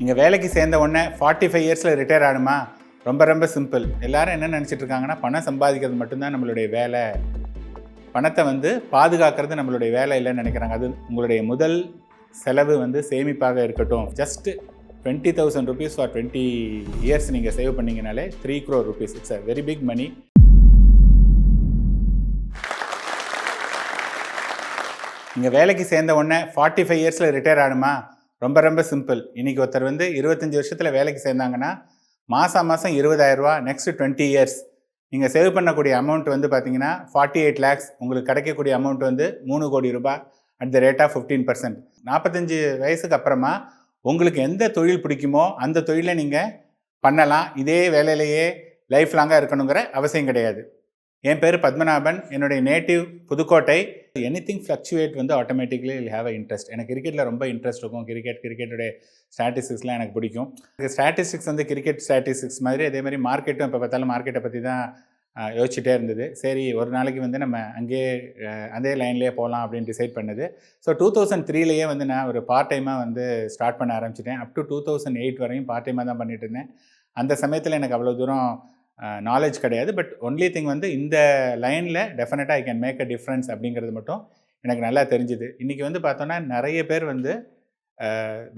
நீங்கள் வேலைக்கு சேர்ந்த உடனே ஃபார்ட்டி ஃபைவ் இயர்ஸில் ரிட்டையர் ஆகணுமா? ரொம்ப ரொம்ப சிம்பிள் எல்லாரும் என்ன நினச்சிட்டு இருக்காங்கன்னா பணம் சம்பாதிக்கிறது மட்டும்தான் நம்மளுடைய வேலை. பணத்தை வந்து பாதுகாக்கிறது நம்மளுடைய வேலை இல்லைன்னு நினைக்கிறாங்க. அது உங்களுடைய முதல் செலவு வந்து சேமிப்பாக இருக்கட்டும். Just twenty thousand rupees for twenty years நீங்கள் save பண்ணீங்கனாலே three crore rupees it's a very big money நீங்கள் வேலைக்கு சேர்ந்த உடனே ஃபார்ட்டி ஃபைவ் இயர்ஸில் ரிட்டையர் ஆகணுமா? ரொம்ப ரொம்ப சிம்பிள். இன்றைக்கி ஒருத்தர் வந்து இருபத்தஞ்சி வருஷத்தில் வேலைக்கு சேர்ந்தாங்கன்னா மாதம் மாதம் இருபதாயிரரூவா நெக்ஸ்ட் டுவெண்ட்டி இயர்ஸ் நீங்கள் சேவ் பண்ணக்கூடிய அமௌண்ட் வந்து பார்த்தீங்கன்னா ஃபார்ட்டி எயிட் லேக்ஸ் உங்களுக்கு கிடைக்கக்கூடிய அமௌண்ட் வந்து மூணு கோடி ரூபாய் at the rate of fifteen percent நாற்பத்தஞ்சு வயசுக்கு அப்புறமா உங்களுக்கு எந்த தொழில் பிடிக்குமோ அந்த தொழிலை நீங்கள் பண்ணலாம். இதே வேலையிலேயே லைஃப் லாங்காக இருக்கணுங்கிற அவசியம் கிடையாது. என் பேர் பத்மநாபன். என்னுடைய native Pudukkottai. Any thing fluctuate வந்து automatically I'll have a interest எனக்கு கிரிக்கெட்டில் ரொம்ப இன்ட்ரெஸ்ட் இருக்கும். கிரிக்கெட் கிரிக்கெட்டுடைய ஸ்டாட்டிஸ்டிக்ஸ்லாம் எனக்கு பிடிக்கும். ஸ்டாட்டிஸ்டிக்ஸ் வந்து கிரிக்கெட் ஸ்டாட்டிஸ்டிக்ஸ் மாதிரி அதே மாதிரி மார்க்கெட்டும் இப்போ பார்த்தாலும் மார்க்கெட்டை பற்றி தான் யோசிச்சுட்டே இருந்தது. சரி ஒரு நாளைக்கு வந்து நம்ம அங்கேயே அதே லைன்லேயே போகலாம் அப்படின்னு டிசைட் பண்ணது. ஸோ டூ தௌசண்ட் த்ரீலேயே வந்து நான் ஒரு பார்ட் டைமாக வந்து ஸ்டார்ட் பண்ண ஆரம்பிச்சிட்டேன். Up to two thousand eight வரையும் பார்ட் டைமாக தான் பண்ணிட்டு இருந்தேன். அந்த சமயத்தில் எனக்கு அவ்வளோ தூரம் நாலேஜ் கிடையாது. பட் ஒன்லி திங் வந்து இந்த லைனில் டெஃபினட்டாக I can make a difference அப்படிங்கிறது மட்டும் எனக்கு நல்லா தெரிஞ்சுது. இன்றைக்கி வந்து பார்த்தோன்னா நிறைய பேர் வந்து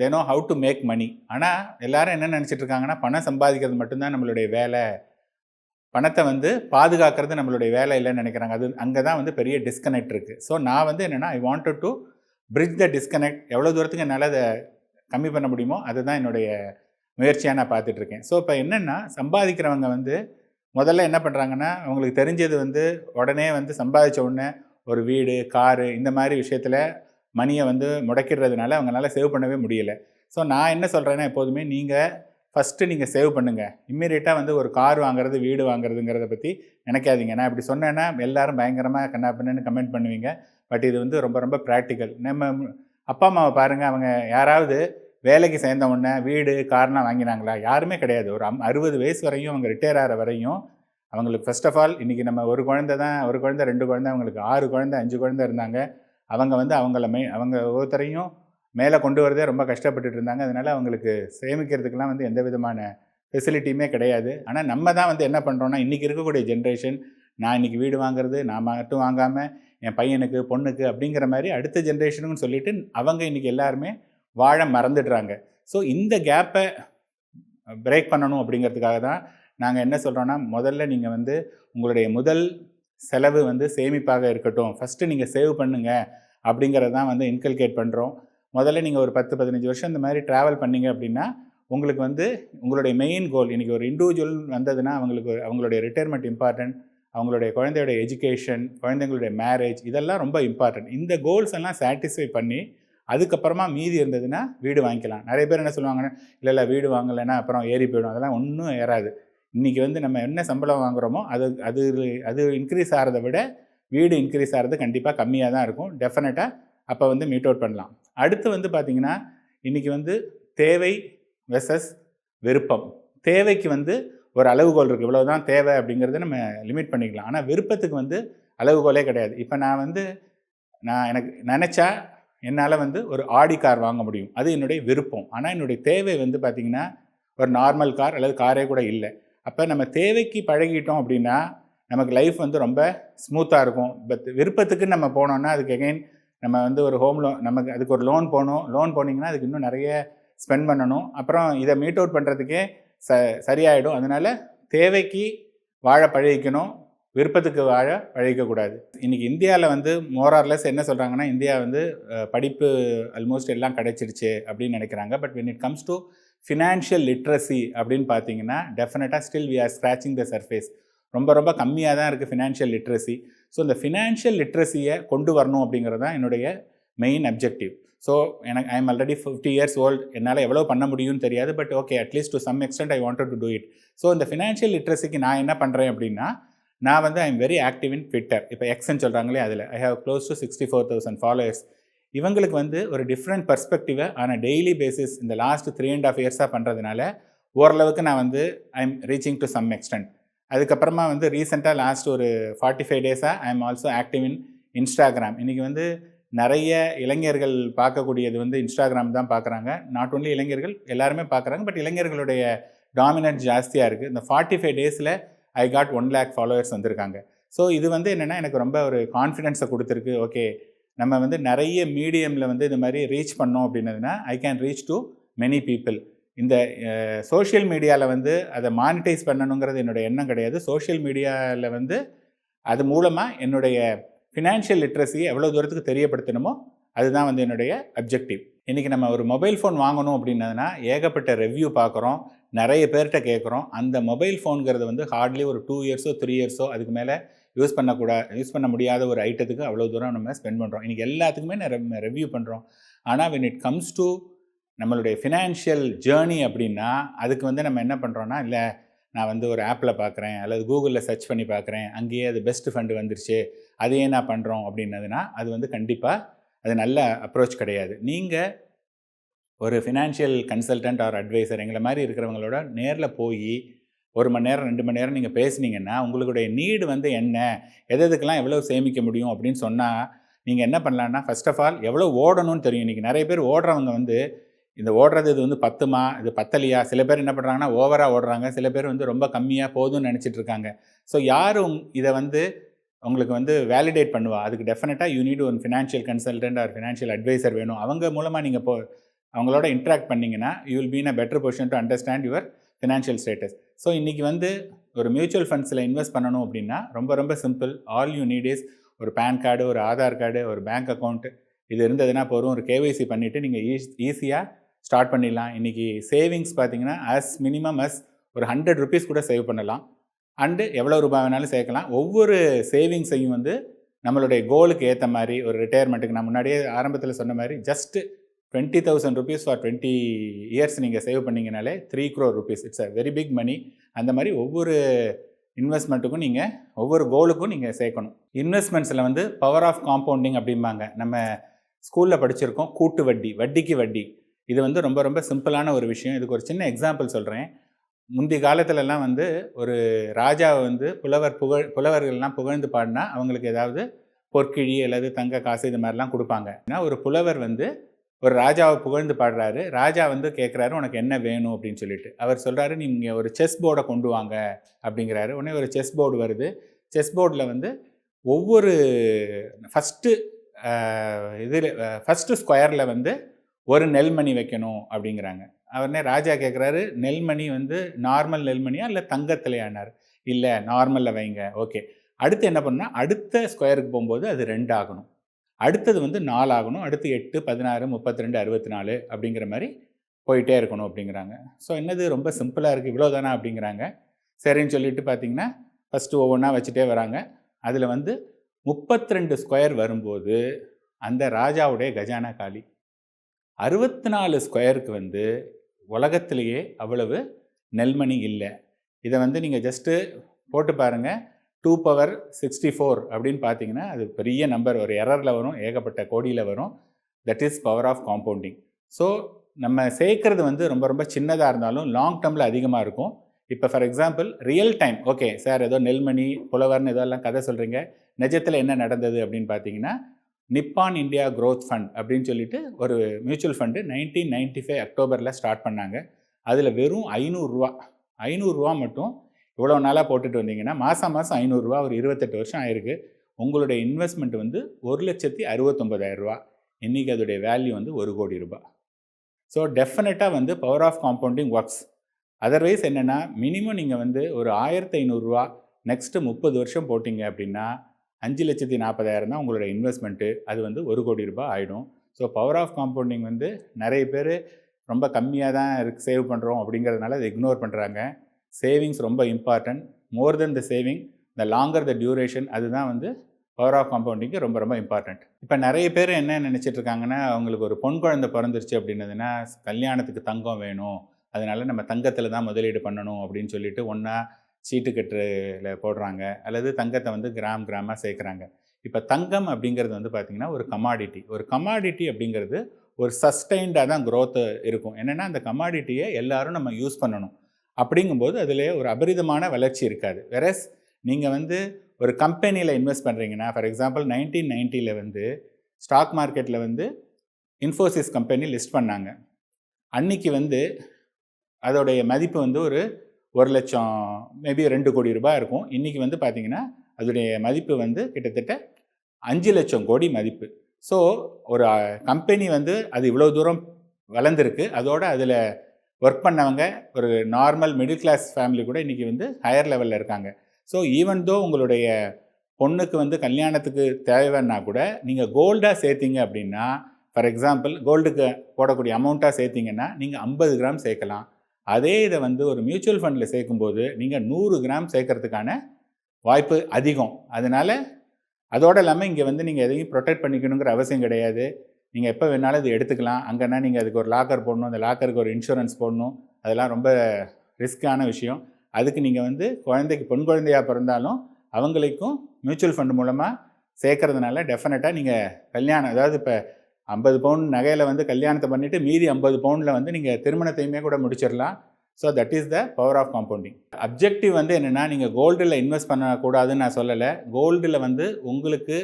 they know how to make money ஆனால் எல்லோரும் என்ன நினச்சிட்டு இருக்காங்கன்னா பணம் சம்பாதிக்கிறது மட்டும்தான் நம்மளுடைய வேலை. பணத்தை வந்து பாதுகாக்கிறது நம்மளுடைய வேலை இல்லைன்னு நினைக்கிறாங்க. அது அங்கே தான் வந்து பெரிய டிஸ்கனெக்ட் இருக்குது ஸோ நான் வந்து என்னென்னா I wanted to bridge the disconnect எவ்வளோ தூரத்துக்கு என்னால் அதை கம்மி பண்ண முடியுமோ அதுதான் என்னுடைய முயற்சியாக நான் பார்த்துட்ருக்கேன். ஸோ இப்போ என்னென்னா சம்பாதிக்கிறவங்க வந்து முதல்ல என்ன பண்ணுறாங்கன்னா அவங்களுக்கு தெரிஞ்சது வந்து உடனே வந்து சம்பாதிச்ச உடனே ஒரு வீடு காரு இந்த மாதிரி விஷயத்தில் மணியை வந்து முடக்கிடுறதுனால அவங்களால சேவ் பண்ணவே முடியல. ஸோ நான் என்ன சொல்கிறேன்னா எப்போதுமே நீங்கள் ஃபஸ்ட்டு நீங்கள் சேவ் பண்ணுங்கள் இம்மீடியட்டாக வந்து ஒரு கார் வாங்குறது வீடு வாங்குறதுங்கிறத பற்றி நினைக்காதீங்க. நான் இப்படி சொன்னேன்னா எல்லாரும் பயங்கரமாக கண்ணா பின்னன்னு கமெண்ட் பண்ணுவீங்க. பட் இது வந்து ரொம்ப ரொம்ப ப்ராக்டிக்கல் நம்ம அப்பா அம்மாவை பாருங்கள் அவங்க யாராவது வேலைக்கு சேர்ந்த உடனே வீடு காரணம் வாங்கினாங்களா? யாருமே கிடையாது. ஒரு அம் அறுபது வயசு வரையும் அவங்க ரிட்டையர் ஆகிற வரையும் அவங்களுக்கு ஃபர்ஸ்ட் ஆஃப் ஆல் இன்றைக்கி நம்ம ஒரு குழந்தை தான் ஒரு குழந்தை ரெண்டு குழந்தை அவங்களுக்கு ஆறு குழந்தை அஞ்சு குழந்தை இருந்தாங்க. அவங்க வந்து அவங்கள மே அவங்க ஒவ்வொருத்தரையும் மேலே கொண்டு வரதே ரொம்ப கஷ்டப்பட்டுட்டு இருந்தாங்க. அதனால் அவங்களுக்கு சேமிக்கிறதுக்கெலாம் வந்து எந்த விதமான ஃபெசிலிட்டியுமே கிடையாது. ஆனால் நம்ம தான் வந்து என்ன பண்ணுறோன்னா இன்றைக்கி இருக்கக்கூடிய ஜென்ரேஷன் நான் இன்றைக்கி வீடு வாங்குறது நான் மட்டும் வாங்காமல் என் பையனுக்கு பொண்ணுக்கு அப்படிங்கிற மாதிரி அடுத்த ஜென்ரேஷனுன்னு சொல்லிவிட்டு அவங்க இன்றைக்கி எல்லாருமே வாழ மறந்துடுறாங்க. ஸோ இந்த கேப்பை பிரேக் பண்ணணும் அப்படிங்கிறதுக்காக தான் நாங்கள் என்ன சொல்கிறோன்னா முதல்ல நீங்கள் வந்து உங்களுடைய முதல் செலவு வந்து சேமிப்பாக இருக்கட்டும். ஃபஸ்ட்டு நீங்கள் சேவ் பண்ணுங்கள் அப்படிங்கிறது தான் வந்து இன்கல்கேட் பண்ணுறோம் முதல்ல நீங்கள் ஒரு பத்து பதினஞ்சு வருஷம் இந்த மாதிரி ட்ராவல் பண்ணீங்க அப்படின்னா உங்களுக்கு வந்து உங்களுடைய மெயின் கோல் இன்றைக்கி ஒரு இண்டிவிஜுவல் வந்ததுன்னா அவங்களுக்கு அவங்களுடைய ரிட்டையர்மெண்ட் இம்பார்ட்டன்ட் அவங்களுடைய குழந்தையோட எஜுகேஷன் குழந்தைங்களுடைய மேரேஜ் இதெல்லாம் ரொம்ப இம்பார்ட்டன்ட் இந்த கோல்ஸ் எல்லாம் சாட்டிஸ்ஃபை பண்ணி அதுக்கப்புறமா மீதி இருந்ததுன்னா வீடு வாங்கிக்கலாம். நிறைய பேர் என்ன சொல்லுவாங்கன்னா இல்லை இல்லை வீடு வாங்கலைன்னா அப்புறம் ஏறி போயிடும். அதெல்லாம் ஒன்றும் ஏறாது. இன்றைக்கி வந்து நம்ம என்ன சம்பளம் வாங்குறோமோ அது அது அது இன்க்ரீஸ் ஆகிறத விட வீடு இன்க்ரீஸ் ஆகிறது கண்டிப்பாக கம்மியாக தான் இருக்கும். டெஃபினட்டாக அப்போ வந்து மீட் அவுட் பண்ணலாம். அடுத்து வந்து பார்த்திங்கன்னா இன்றைக்கி வந்து தேவை வெசஸ் விருப்பம். தேவைக்கு வந்து ஒரு அளவுகோல் இருக்குது இவ்வளோ தான் தேவை அப்படிங்கிறத நம்ம லிமிட் பண்ணிக்கலாம். ஆனால் விருப்பத்துக்கு வந்து அளவுகோலே கிடையாது. இப்போ நான் வந்து நான் எனக்கு நினச்சா என்னால் வந்து ஒரு ஆடி கார் வாங்க முடியும். அது என்னுடைய விருப்பம். ஆனால் என்னுடைய தேவை வந்து பார்த்திங்கன்னா ஒரு நார்மல் கார் அல்லது காரே கூட இல்லை. அப்போ நம்ம தேவைக்கு பழகிட்டோம் அப்படின்னா நமக்கு லைஃப் வந்து ரொம்ப ஸ்மூத்தாக இருக்கும். பட் விருப்பத்துக்கு நம்ம போனோம்னா அதுக்கு எகைன் நம்ம வந்து ஒரு ஹோம் லோன் நமக்கு அதுக்கு ஒரு லோன் போகணும் லோன் போனீங்கன்னா அதுக்கு இன்னும் நிறைய ஸ்பெண்ட் பண்ணணும். அப்புறம் இதை மீட் அவுட் பண்ணுறதுக்கே ச சரியாயிடும். அதனால் தேவைக்கு வாழ பழகிக்கணும். விருப்பத்துக்கு வாழ பழகிக்கக்கூடாது இன்றைக்கி இந்தியாவில் வந்து மோரார்லெஸ் என்ன சொல்கிறாங்கன்னா இந்தியா வந்து படிப்பு ஆல்மோஸ்ட் எல்லாம் கிடச்சிருச்சு அப்படின்னு நினைக்கிறாங்க. But when it comes to financial literacy அப்படின்னு பார்த்தீங்கன்னா டெஃபினட்டாக still we are scratching the surface ரொம்ப ரொம்ப கம்மியாக தான் இருக்குது ஃபினான்ஷியல் லிட்ரஸி ஸோ இந்த ஃபினான்ஷியல் லிட்ரஸியை கொண்டு வரணும் அப்படிங்கிறது தான் என்னுடைய மெயின் அப்ஜெக்டிவ் ஸோ எனக்கு I am already fifty years old என்னால் எவ்வளோ பண்ண முடியும்னு தெரியாது. But okay at least to some extent I wanted to do it so இந்த ஃபினான்ஷியல் லிட்ரஸிக்கு நான் என்ன பண்ணுறேன் அப்படின்னா நான் வந்து I am very active in Twitter இப்போ எக்ஸ்ன்னு சொல்கிறாங்களே அதில். I have close to sixty four thousand followers இவங்களுக்கு வந்து ஒரு டிஃப்ரெண்ட் பர்ஸ்பெக்டிவை ஆன் அ டெய்லி பேசிஸ் இந்த லாஸ்ட் த்ரீ அண்ட் ஆஃப் இயர்ஸாக பண்ணுறதுனால ஓரளவுக்கு நான் வந்து I am reaching to some extent அதுக்கப்புறமா வந்து ரீசெண்டாக லாஸ்ட் ஒரு ஃபார்ட்டி ஃபைவ் டேஸாக I am also active in Instagram இன்றைக்கி வந்து நிறைய இளைஞர்கள் பார்க்கக்கூடியது வந்து இன்ஸ்டாகிராம் தான் பார்க்குறாங்க. நாட் ஒன்லி இளைஞர்கள் எல்லாருமே பார்க்குறாங்க பட் இளைஞர்களுடைய டாமினன்ட் ஜாஸ்தியாக இருக்குது இந்த ஃபார்ட்டி ஃபைவ் டேஸில் I got one lakh followers வந்திருக்காங்க. ஸோ இது வந்து என்னென்னா எனக்கு ரொம்ப ஒரு கான்ஃபிடென்ஸை கொடுத்துருக்கு. ஓகே நம்ம வந்து நிறைய மீடியமில் வந்து இது மாதிரி ரீச் பண்ணோம் அப்படின்னதுன்னா I can reach to many people இந்த சோஷியல் மீடியாவில் வந்து அதை மானிட்டைஸ் பண்ணணுங்கிறது என்னுடைய எண்ணம் கிடையாது. சோஷியல் மீடியாவில் வந்து அது மூலமாக என்னுடைய ஃபினான்ஷியல் லிட்ரஸியை எவ்வளோ தூரத்துக்கு தெரியப்படுத்தணுமோ அதுதான் வந்து என்னுடைய அப்ஜெக்டிவ் இன்றைக்கி நம்ம ஒரு மொபைல் ஃபோன் வாங்கணும் அப்படின்னதுனா ஏகப்பட்ட ரெவ்யூ பார்க்குறோம். நிறைய பேர்கிட்ட கேட்குறோம். அந்த மொபைல் ஃபோனுங்கிறது வந்து ஹார்ட்லி ஒரு டூ இயர்ஸோ த்ரீ இயர்ஸோ அதுக்கு மேலே யூஸ் பண்ணக்கூடாது யூஸ் பண்ண முடியாத ஒரு ஐட்டத்துக்கு அவ்வளோ தூரம் நம்ம ஸ்பெண்ட் பண்ணுறோம் இன்றைக்கி எல்லாத்துக்குமே நம்ம ரெவ்யூ பண்ணுறோம் ஆனால் வென் இட் கம்ஸ் டு நம்மளுடைய ஃபினான்ஷியல் ஜேர்னி அப்படின்னா அதுக்கு வந்து நம்ம என்ன பண்ணுறோன்னா இல்லை நான் வந்து ஒரு ஆப்பில் பார்க்குறேன் அல்லது கூகுளில் சர்ச் பண்ணி பார்க்குறேன் அங்கேயே அது பெஸ்ட் ஃபண்டு வந்துருச்சு அதையே நான் பண்ணுறோம் அப்படின்னதுன்னா அது வந்து கண்டிப்பாக அது நல்ல அப்ரோச் கிடையாது. நீங்கள் ஒரு ஃபினான்ஷியல் கன்சல்டன்ட் ஆர் அட்வைசர் எங்களை மாதிரி இருக்கிறவங்களோட நேரில் போய் ஒரு மணி நேரம் ரெண்டு மணி நேரம் நீங்கள் பேசுனீங்கன்னா உங்களுடைய நீடு வந்து என்ன? எது எதுக்கெல்லாம் எவ்வளோ சேமிக்க முடியும்? அப்படின்னு சொன்னால் நீங்கள் என்ன பண்ணலான்னா ஃபஸ்ட் ஆஃப் ஆல் எவ்வளோ ஓடணும்னு தெரியும். இன்றைக்கி நிறைய பேர் ஓடுறவங்க வந்து இந்த ஓடுறது இது வந்து பத்துமா? இது பத்தலையா? சில பேர் என்ன பண்ணுறாங்கன்னா ஓவராக ஓடுறாங்க. சில பேர் வந்து ரொம்ப கம்மியாக போதும்னு நினச்சிட்டு இருக்காங்க. ஸோ யாரும் இதை வந்து உங்களுக்கு வந்து வேலிடேட் பண்ணுவா? அதுக்கு டெஃபினட்டாக you need one financial consultant or financial advisor வேணும். அவங்க மூலமாக நீங்கள் போ அவங்களோட இன்ட்ராக்ட் பண்ணிங்கன்னா you will been a better position to understand your financial status so இன்றைக்கி வந்து ஒரு மியூச்சுவல் ஃபண்ட்ஸில் இன்வெஸ்ட் பண்ணணும் அப்படின்னா ரொம்ப ரொம்ப simple all you need is ஒரு பேன் கார்டு ஒரு ஆதார் கார்டு ஒரு பேங்க் அக்கௌண்ட்டு இது இருந்ததுன்னா போதும். ஒரு கேவைசி பண்ணிவிட்டு நீங்கள் ஈஸ் ஈஸியாக ஸ்டார்ட் பண்ணிடலாம். இன்றைக்கி சேவிங்ஸ் பார்த்தீங்கன்னா அஸ் மினிமம் அஸ் ஒரு ஹண்ட்ரட் ருபீஸ் கூட சேவ் பண்ணலாம். அண்டு எவ்வளோ ரூபாய் வேணாலும் சேர்க்கலாம். ஒவ்வொரு சேவிங்ஸையும் வந்து நம்மளுடைய கோலுக்கு ஏற்ற மாதிரி ஒரு ரிட்டையர்மெண்ட்டுக்கு நான் முன்னாடியே ஆரம்பத்தில் சொன்ன மாதிரி just twenty thousand rupees for twenty years நீங்கள் சேவ் பண்ணிங்கனாலே three crore rupees it's a very big money அந்த மாதிரி ஒவ்வொரு இன்வெஸ்ட்மெண்ட்டுக்கும் நீங்கள் ஒவ்வொரு கோலுக்கும் நீங்கள் சேர்க்கணும். இன்வெஸ்ட்மெண்ட்ஸில் வந்து பவர் ஆஃப் காம்பவுண்டிங் அப்படிம்பாங்க. நம்ம ஸ்கூலில் படிச்சிருக்கோம். கூட்டு வட்டி வட்டிக்கு வட்டி. இது வந்து ரொம்ப ரொம்ப சிம்பிளான ஒரு விஷயம். இதுக்கு ஒரு சின்ன எக்ஸாம்பிள் சொல்கிறேன் முந்தைய காலத்துலலாம் வந்து ஒரு ராஜாவை வந்து புலவர் புகழ் புலவர்கள்லாம் புகழ்ந்து பாடினா அவங்களுக்கு ஏதாவது பொற்கிழி அல்லது தங்க காசு இது மாதிரிலாம் கொடுப்பாங்க. ஏன்னா ஒரு புலவர் வந்து ஒரு ராஜாவை புகழ்ந்து பாடுறாரு. ராஜா வந்து கேட்குறாரு உனக்கு என்ன வேணும்? அப்படின்னு சொல்லிட்டு. அவர் சொல்கிறாரு நீங்கள் ஒரு செஸ் போர்டை கொண்டு வாங்க. அப்படிங்கிறாரு. உடனே ஒரு செஸ் போர்டு வருது. செஸ் போர்டில் வந்து ஒவ்வொரு ஃபஸ்ட்டு இதில் ஃபஸ்ட்டு ஸ்கொயரில் வந்து ஒரு நெல்மணி வைக்கணும் அப்படிங்கிறாங்க. அவர்னே ராஜா கேட்குறாரு நெல்மணி வந்து நார்மல் நெல்மணியா இல்லை தங்கத்திலையானார் இல்லை நார்மலில் வைங்க. ஓகே. அடுத்து என்ன பண்ணால் அடுத்த ஸ்கொயருக்கு போகும்போது அது ரெண்டு ஆகணும். அடுத்தது வந்து நாலு ஆகணும் அடுத்து எட்டு பதினாறு முப்பத்தி ரெண்டு அறுபத்தி நாலு அப்படிங்கிற மாதிரி போயிட்டே இருக்கணும் அப்படிங்கிறாங்க. ஸோ என்னது ரொம்ப சிம்பிளாக இருக்குது இவ்வளோ தானே அப்படிங்கிறாங்க. சரின்னு சொல்லிட்டு பார்த்தீங்கன்னா ஃபஸ்ட்டு ஒவ்வொன்றா வச்சுட்டே வராங்க. அதில் வந்து முப்பத்தி ரெண்டு ஸ்கொயர் வரும்போது அந்த ராஜாவுடைய கஜானா காலி அறுபத்தி நாலு ஸ்கொயருக்கு வந்து உலகத்திலேயே அவ்வளவு நெல்மணி இல்லை. இதை வந்து நீங்கள் ஜஸ்ட்டு போட்டு பாருங்கள் டூ பவர் சிக்ஸ்டி ஃபோர் அப்படின்னு பார்த்தீங்கன்னா அது பெரிய நம்பர் ஒரு எரரில் வரும் ஏகப்பட்ட கோடியில் வரும். That is power of compounding so நம்ம சேர்க்கறது வந்து ரொம்ப ரொம்ப சின்னதாக இருந்தாலும் லாங் டேர்மில் அதிகமாக இருக்கும். இப்போ for example real time okay sir ஏதோ நெல்மணி புலவர்னு இதெல்லாம் கதை சொல்கிறீங்க நிஜத்தில் என்ன நடந்தது அப்படின்னு பார்த்தீங்கன்னா நிப்பான் இந்தியா க்ரோத் ஃபண்ட் அப்படின்னு சொல்லிட்டு ஒரு mutual fund nineteen ninety five அக்டோபரில் ஸ்டார்ட் பண்ணாங்க. அதில் வெறும் ஐநூறுரூவா ஐநூறுரூவா மட்டும் இவ்வளோ நாளாக போட்டுட்டு வந்தீங்கன்னா மாதம் மாதம் ஐநூறுரூவா ஒரு இருபத்தெட்டு வருஷம் ஆயிருக்கு. உங்களுடைய இன்வெஸ்ட்மெண்ட் வந்து ஒரு லட்சத்தி அறுபத்தொம்பதாயிரரூவா இன்றைக்கி அதோடைய வேல்யூ வந்து ஒரு கோடி ரூபாய். ஸோ டெஃபினட்டாக வந்து power of compounding works otherwise என்னென்னா மினிமம் நீங்கள் வந்து ஒரு ஆயிரத்தி ஐநூறுரூவா நெக்ஸ்ட்டு முப்பது வருஷம் போட்டிங்க அப்படின்னா அஞ்சு லட்சத்தி நாற்பதாயிரம் தான் உங்களோட இன்வெஸ்ட்மெண்ட்டு அது வந்து ஒரு கோடி ரூபாய் ஆகிடும் ஸோ பவர் ஆஃப் காம்பவுண்டிங் வந்து நிறைய பேர் ரொம்ப கம்மியாக தான் இருக்கு சேவ் பண்ணுறோம் அப்படிங்கிறதுனால அதை இக்னோர் பண்ணுறாங்க சேவிங்ஸ் ரொம்ப important more then the saving the longer the duration அதுதான் வந்து பவர் ஆஃப் காம்பவுண்டிங்க்கு ரொம்ப ரொம்ப இம்பார்ட்டன்ட் இப்போ நிறைய பேர் என்ன நினச்சிட்டு இருக்காங்கன்னா அவங்களுக்கு ஒரு பொன் குழந்தை பிறந்துருச்சு அப்படின்னதுன்னா கல்யாணத்துக்கு தங்கம் வேணும். அதனால நம்ம தங்கத்தில் தான் முதலீடு பண்ணணும் அப்படின்னு சொல்லிட்டு ஒன்றா சீட்டு கட்டுல போடுறாங்க. அல்லது தங்கத்தை வந்து கிராம் கிராமாக சேர்க்குறாங்க. இப்போ தங்கம் அப்படிங்கிறது வந்து பார்த்திங்கன்னா ஒரு கமாடிட்டி ஒரு கமாடிட்டி அப்படிங்கிறது ஒரு சஸ்டைன்டாக தான் க்ரோத்து இருக்கும். என்னென்னா அந்த கமாடிட்டியை எல்லோரும் நம்ம யூஸ் பண்ணணும். அப்படிங்கும்போது அதில் ஒரு அபரிதமான வளர்ச்சி இருக்காது. வெரஸ் நீங்கள் வந்து ஒரு கம்பெனியில் இன்வெஸ்ட் பண்ணுறீங்கன்னா ஃபார் எக்ஸாம்பிள் நைன்டீன் நைன்ட்டியில் வந்து ஸ்டாக் மார்க்கெட்டில் வந்து இன்ஃபோசிஸ் கம்பெனி லிஸ்ட் பண்ணாங்க. அன்னைக்கு வந்து அதோடைய மதிப்பு வந்து ஒரு ஒரு லட்சம் மேபி ரெண்டு கோடி ரூபாய் இருக்கும். இன்றைக்கி வந்து பார்த்திங்கன்னா அதோடைய மதிப்பு வந்து கிட்டத்தட்ட அஞ்சு லட்சம் கோடி மதிப்பு. ஸோ ஒரு கம்பெனி வந்து அது இவ்வளோ தூரம் வளர்ந்துருக்கு. அதோட அதில் ஒர்க் பண்ணவங்க ஒரு நார்மல் மிடில் கிளாஸ் ஃபேமிலி கூட இன்றைக்கி வந்து ஹையர் லெவலில் இருக்காங்க. ஸோ ஈவன் தோ உங்களுடைய பொண்ணுக்கு வந்து கல்யாணத்துக்கு தேவைன்னா கூட நீங்கள் கோல்டாக சேர்த்திங்க அப்படின்னா ஃபார் எக்ஸாம்பிள் கோல்டுக்கு போடக்கூடிய அமௌண்ட்டாக சேர்த்தீங்கன்னா நீங்கள் ஐம்பது கிராம் சேர்க்கலாம். அதே இதை வந்து ஒரு மியூச்சுவல் ஃபண்டில் சேர்க்கும்போது நீங்கள் நூறு கிராம் சேர்க்கறதுக்கான வாய்ப்பு அதிகம். அதனால் அதோடு இல்லாமல் இங்கே வந்து நீங்கள் எதையும் ப்ரொடெக்ட் பண்ணிக்கணுங்கிற அவசியம் கிடையாது. நீங்கள் எப்போ வேணாலும் இது எடுத்துக்கலாம். அங்கேனா நீங்கள் அதுக்கு ஒரு லாக்கர் போடணும். அந்த லாக்கருக்கு ஒரு இன்சூரன்ஸ் போடணும். அதெல்லாம் ரொம்ப ரிஸ்க்கான விஷயம். அதுக்கு நீங்கள் வந்து குழந்தைக்கு பொன் குழந்தையாக பிறந்தாலும் அவங்களுக்கும் மியூச்சுவல் ஃபண்ட் மூலமாக சேர்க்கறதுனால டெஃபினட்டாக நீங்கள் கல்யாணம் அதாவது இப்போ ஐம்பது பவுன் நகையில் வந்து கல்யாணத்தை பண்ணிவிட்டு மீதி ஐம்பது பவுனில் வந்து நீங்கள் திருமணத்தையுமே கூட முடிச்சிடலாம். So that is the power of compounding objective வந்து என்னென்னா நீங்கள் கோல்டில் இன்வெஸ்ட் பண்ணக்கூடாதுன்னு நான் சொல்லலை. கோல்டில் வந்து உங்களுக்கு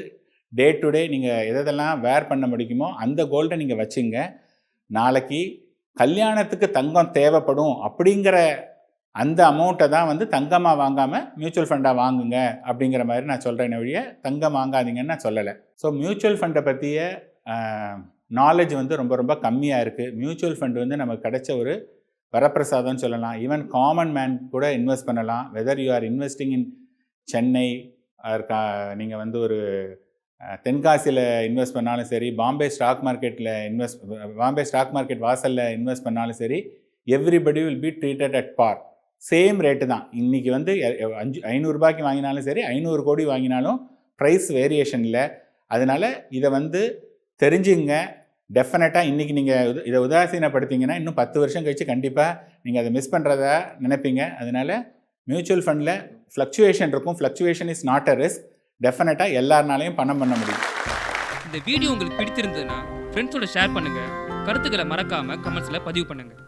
டே டு டே நீங்கள் எதெல்லாம் வேர் பண்ண முடியுமோ அந்த கோல்டை நீங்கள் வச்சுங்க. நாளைக்கு கல்யாணத்துக்கு தங்கம் தேவைப்படும் அப்படிங்கிற அந்த அமௌண்ட்டை தான் வந்து தங்கமாக வாங்காமல் மியூச்சுவல் ஃபண்டாக வாங்குங்க அப்படிங்கிற மாதிரி நான் சொல்கிறேன் வழிய தங்கம் வாங்காதீங்கன்னு நான் சொல்லலை. ஸோ மியூச்சுவல் ஃபண்டை பற்றிய நாலேஜ் வந்து ரொம்ப ரொம்ப கம்மியாக இருக்குது மியூச்சுவல் ஃபண்ட் வந்து நமக்கு கிடைச்ச ஒரு வரப்பிரசாதம்னு சொல்லலாம். ஈவன் காமன் மேன் கூட இன்வெஸ்ட் பண்ணலாம். Whether you are investing in Chennai நீங்கள் வந்து ஒரு தென்காசியில் இன்வெஸ்ட் பண்ணாலும் சரி பாம்பே ஸ்டாக் மார்க்கெட்டில் இன்வெஸ்ட் பாம்பே ஸ்டாக் மார்க்கெட் வாசலில் இன்வெஸ்ட் பண்ணாலும் சரி everybody will be treated at par same rate தான். இன்றைக்கி வந்து அஞ்சு ஐநூறுரூபாய்க்கு வாங்கினாலும் சரி ஐநூறு கோடி வாங்கினாலும் ப்ரைஸ் வேரியேஷன் இல்லை. அதனால் இதை வந்து தெரிஞ்சுங்க. டெஃபினட்டாக இன்றைக்கி நீங்கள் இதை உதாசீனப்படுத்திங்கன்னா இன்னும் பத்து வருஷம் கழித்து கண்டிப்பாக நீங்கள் அதை மிஸ் பண்ணுறதா நினைப்பீங்க. அதனால் மியூச்சுவல் ஃபண்டில் ஃப்ளக்சுவேஷன் இருக்கும். Fluctuation is not a risk டெஃபினட்டாக எல்லாருனாலையும் பணம் பண்ண முடியும். இந்த வீடியோ உங்களுக்கு பிடித்திருந்ததுன்னா ஃப்ரெண்ட்ஸோட ஷேர் பண்ணுங்கள் கருத்துக்களை மறக்காமல் கமெண்ட்ஸில் பதிவு பண்ணுங்கள்